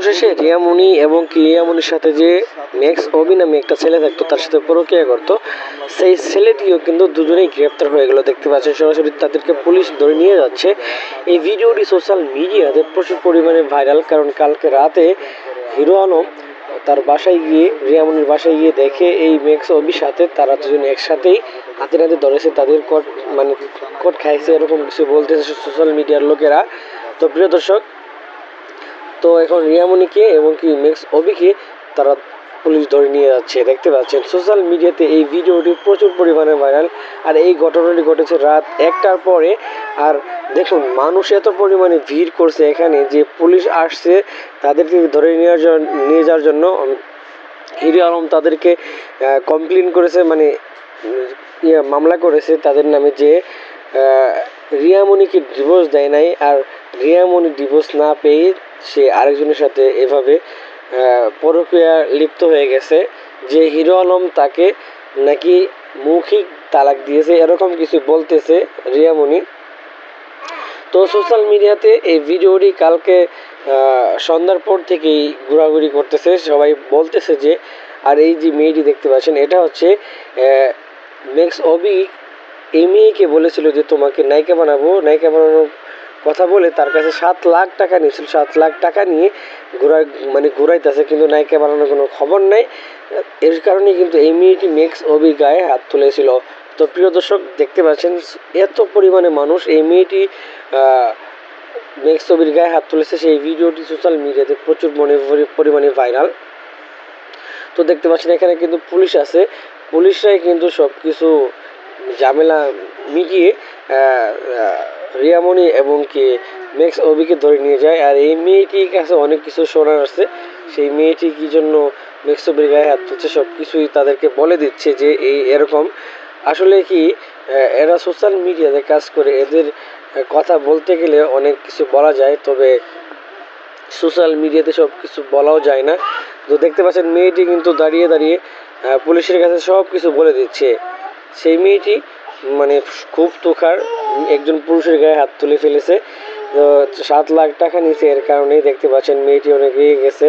অবশেষে রিয়ামণি এবং কি রিয়ামণির সাথে যে ম্যাক্স অবি নামে একটা ছেলে থাকতো, তার সাথে পরকিয়া করতো সেই ছেলেটিও কিন্তু দুজনেই গ্রেপ্তার হয়ে গেল, দেখতে পাচ্ছেন সরাসরি তাদেরকে পুলিশ ধরে নিয়ে যাচ্ছে। এই ভিডিওটি সোশ্যাল মিডিয়াতে প্রচুর পরিমাণে ভাইরাল, কারণ কালকে রাতে হিরো আলম তার বাসায় গিয়ে রিয়ামনির বাসায় গিয়ে দেখে এই ম্যাক্স অবির সাথে তারা দুজন একসাথেই হাতে নাতে ধরেছে, তাদের কট মানে কট খাইছে, এরকম কিছু বলতেছে সোশ্যাল মিডিয়ার লোকেরা। তো প্রিয় দর্শক তো এখন রিয়ামণিকে এবং কি মেক্স অবিকে তারা পুলিশ ধরে নিয়ে যাচ্ছে, দেখতে পাচ্ছেন। সোশ্যাল মিডিয়াতে এই ভিডিওটি প্রচুর পরিমাণে ভাইরাল। আর এই ঘটনাটি ঘটেছে রাত একটার পরে। আর দেখুন, মানুষ এত পরিমাণে ভিড় করছে এখানে যে পুলিশ আসছে তাদেরকে ধরে নেওয়ার জন্য নিয়ে যাওয়ার জন্য। হিরো আলম তাদেরকে কমপ্লেন করেছে মানে ইয়ে মামলা করেছে তাদের নামে যে রিয়ামণিকে ডিভোর্স দেয় নাই। আর রিয়ামণি ডিভোর্স না পেয়ে সে আরেকজনের সাথে এভাবে আহ, পরকীয়া লিপ্ত হয়ে গেছে যে হিরো আলম তাকে নাকি মৌখিক তালাক দিয়েছে এরকম কিছু বলতেছে রিয়ামণি। তো সোশ্যাল মিডিয়াতে এই ভিডিওটি কালকে সন্ধ্যার পর থেকেই ঘোরাঘুরি করতেছে। সবাই বলতেছে যে আর এই যে মেয়েটি দেখতে পাচ্ছেন এটা হচ্ছে মেক্স অবি এই মেয়েকে বলেছিল যে তোমাকে নায়িকা বানাবো নায়িকা বানানোর কথা বলে তার কাছে সাত লাখ টাকা নিয়েছিল। সাত লাখ টাকা নিয়ে ঘোরা মানে ঘুরাইতেছে কিন্তু নায়িকা বানানোর কোনো খবর নাই। এর কারণে কিন্তু এই মেয়েটি মেক্স অবির গায়ে হাত তুলেছিল। তো প্রিয় দর্শক, দেখতে পাচ্ছেন এত পরিমাণে মানুষ এই মেক্স ছবির গায়ে হাত তুলেছে। সেই ভিডিওটি সোশ্যাল মিডিয়াতে প্রচুর মনে পরিমাণে ভাইরাল তো দেখতে পাচ্ছেন এখানে কিন্তু পুলিশ আছে। পুলিশরাই কিন্তু সব কিছু ঝামেলা মিটিয়ে রিয়ামণি এবং কি মেক্স অবিকে ধরে নিয়ে যায়। আর এই মেয়েটির কাছে অনেক কিছু শোনার আছে। সেই মেয়েটি কি জন্য মেক্স অবির গায়ে হাত তুলছে সব কিছুই তাদেরকে বলে দিচ্ছে যে এই এরকম। আসলে কি এরা সোশ্যাল মিডিয়াতে কাজ করে। এদের কথা বলতে গেলে অনেক কিছু বলা যায়, তবে সোশ্যাল মিডিয়াতে সব কিছু বলাও যায় না। তো দেখতে পাচ্ছেন, মেয়েটি কিন্তু দাঁড়িয়ে দাঁড়িয়ে পুলিশের কাছে সব কিছু বলে দিচ্ছে। সেই মেয়েটি মানে খুব তুখার, একজন পুরুষের গায়ে হাত তুলে ফেলেছে। সাত লাখ টাকা নিচে এর কারণেই দেখতে পাচ্ছেন মেয়েটি অনেক রেগে গেছে।